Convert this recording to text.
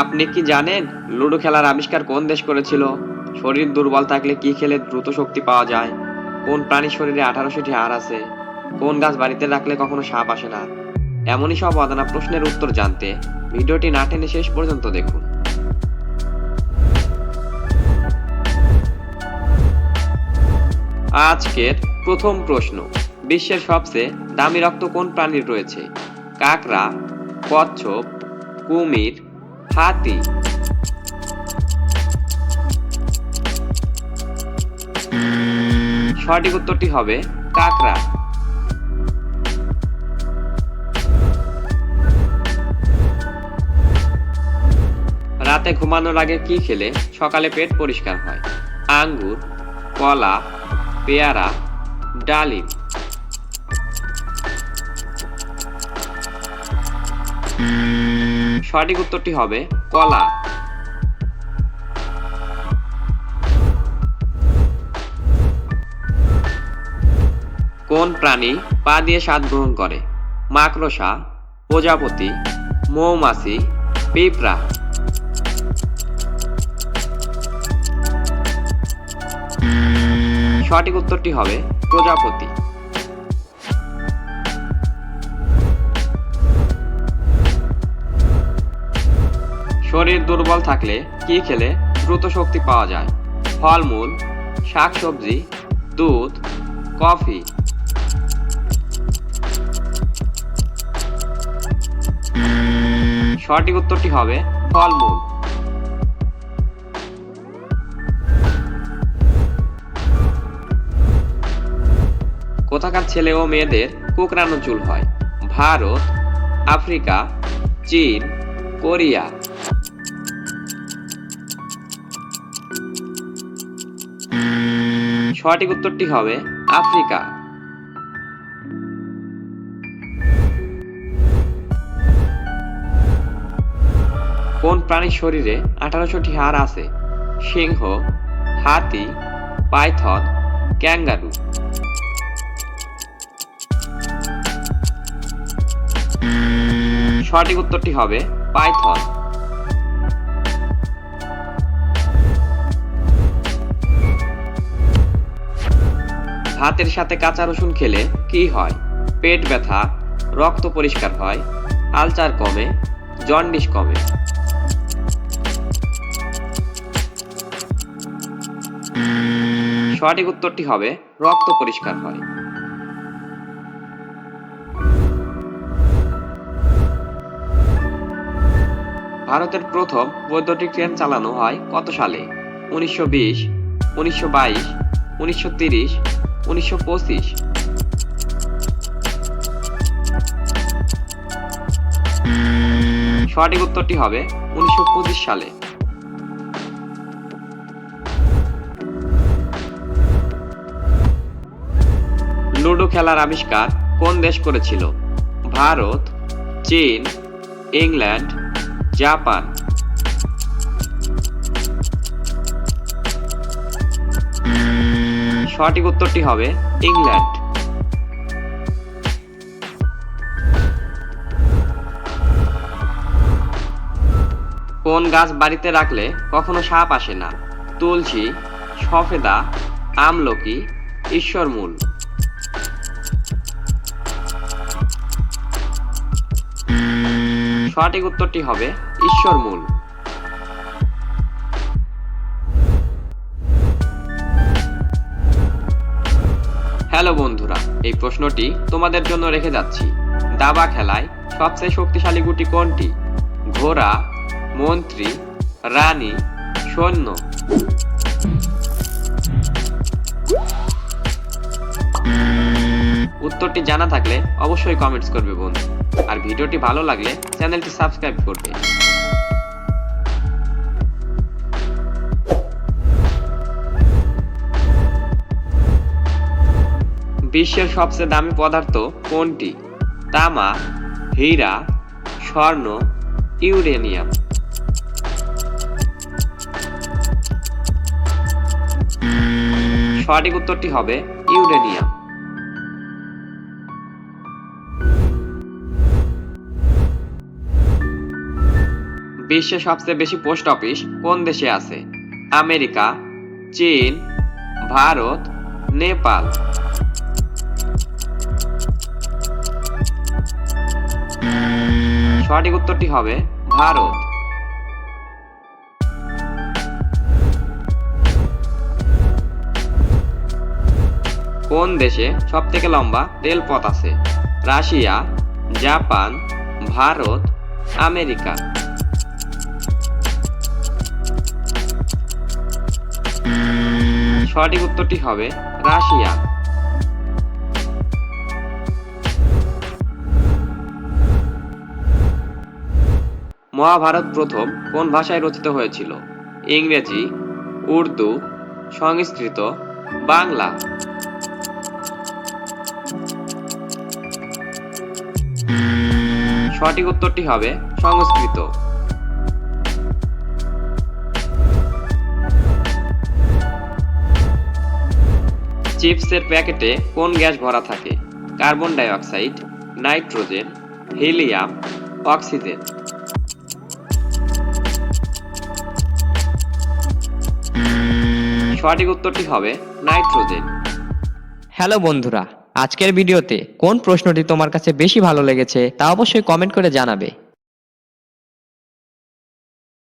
আপনি কি জানেন লুডো খেলার আবিষ্কার কোন দেশ করেছিল? শরীর দুর্বল থাকলে কি খেলে দ্রুত শক্তি পাওয়া যায়? কোন প্রাণীর শরীরে আঠারোশোটি হাড় আছে? কোন গাছ বাড়িতে রাখলে কখনো সাপ আসে না? এমনই সব অজানা প্রশ্নের উত্তর জানতে ভিডিওটি না টেনে শেষ পর্যন্ত দেখুন। আজকের প্রথম প্রশ্ন, বিশ্বের সবচেয়ে দামি রক্ত কোন প্রাণীর রয়েছে? কাকড়া, কচ্ছপ, কুমির হাতি। সঠিক উত্তরটি হবে কাকড়া। রাতে ঘুমানোর আগে কি খেলে সকালে পেট পরিষ্কার হয়? আঙ্গুর, কলা, পেয়ারা, ডালিম। সঠিক উত্তরটি হবে কলা। কোন প্রাণী পা দিয়ে স্বাদ গ্রহণ করে? মাকড়সা, প্রজাপতি, মৌমাছি, পিঁপড়া। সঠিক উত্তরটি হবে প্রজাপতি। শরীর দুর্বল থাকলে কি খেলে দ্রুত শক্তি পাওয়া যায়? ফলমূল, শাকসবজি, দুধ, কফি। সঠিক উত্তরটি হবে ফলমূল। কোথাকার ছেলে ও মেয়েদের কোকড়ানো চুল হয়? ভারত, আফ্রিকা, চীন, কোরিয়া। সঠিক উত্তরটি হবে আফ্রিকা। কোন প্রাণীর শরীরে আঠারোশোটি হাড় আছে? সিংহ, হাতি, পাইথন, ক্যাঙ্গারু। সঠিক উত্তরটি হবে পাইথন। ভাতের সাথে কাঁচা রসুন খেলে কি হয়? পেট ব্যথা, রক্ত পরিষ্কার হয় আলচার কমে, জন্ডিস কমে। সঠিক উত্তরটি হবে, রক্ত পরিষ্কার হয়। ভারতের প্রথম বৈদ্যুতিক ট্রেন চালানো হয় কত সালে? উনিশশো বিশ, উনিশশো বাইশ, উনিশশো তিরিশ সঠিক উত্তরটি হবে উনিশশো পঁচিশ সালে। লুডো খেলার আবিষ্কার কোন দেশ করেছিল? ভারত, চীন, ইংল্যান্ড, জাপান। সঠিক উত্তরটি হবে ইংল্যান্ড। কোন গাছ বাড়িতে রাখলে কখনো সাপ আসে না? তুলসী, সফেদা, আমলকি, ঈশ্বরমূল। সঠিক উত্তরটি হবে ঈশ্বরমূল। হ্যালো বন্ধুরা, এই প্রশ্নটি তোমাদের জন্য রেখে যাচ্ছি। দাবা খেলায় সবচেয়ে শক্তিশালী গুটি কোনটি? ঘোড়া, মন্ত্রী, রানী, সৈন্য। উত্তরটি জানা থাকলে অবশ্যই কমেন্টস করবে বন্ধু। আর ভিডিওটি ভালো লাগলে চ্যানেলটি সাবস্ক্রাইব করবে। বিশ্বের সবচেয়ে দামি পদার্থ কোনটি? তামা, হীরা, স্বর্ণ, ইউরেনিয়াম। সঠিক উত্তরটি হবে ইউরেনিয়াম। বিশ্বের সবচেয়ে বেশি পোস্ট অফিস কোন দেশে আছে? আমেরিকা, চীন, ভারত, নেপাল। সঠিক উত্তরটি হবে ভারত। কোন দেশে সব থেকে লম্বা রেলপথ আছে? Russia, Japan, Bharat, America. সঠিক উত্তরটি হবে রাশিয়া। মহাভারত প্রথম কোন ভাষায় রচিত হয়েছিল? ইংরেজি, উর্দু, সংস্কৃত, বাংলা। সঠিক উত্তরটি হবে সংস্কৃত। চিপসের প্যাকেটে কোন গ্যাস ভরা থাকে? Carbon dioxide nitrogen, helium, oxygen. সঠিক উত্তরটি হবে নাইট্রোজেন। হ্যালো বন্ধুরা, আজকের ভিডিওতে কোন প্রশ্নটি তোমার কাছে বেশি ভালো লেগেছে তা অবশ্যই কমেন্ট করে জানাবে।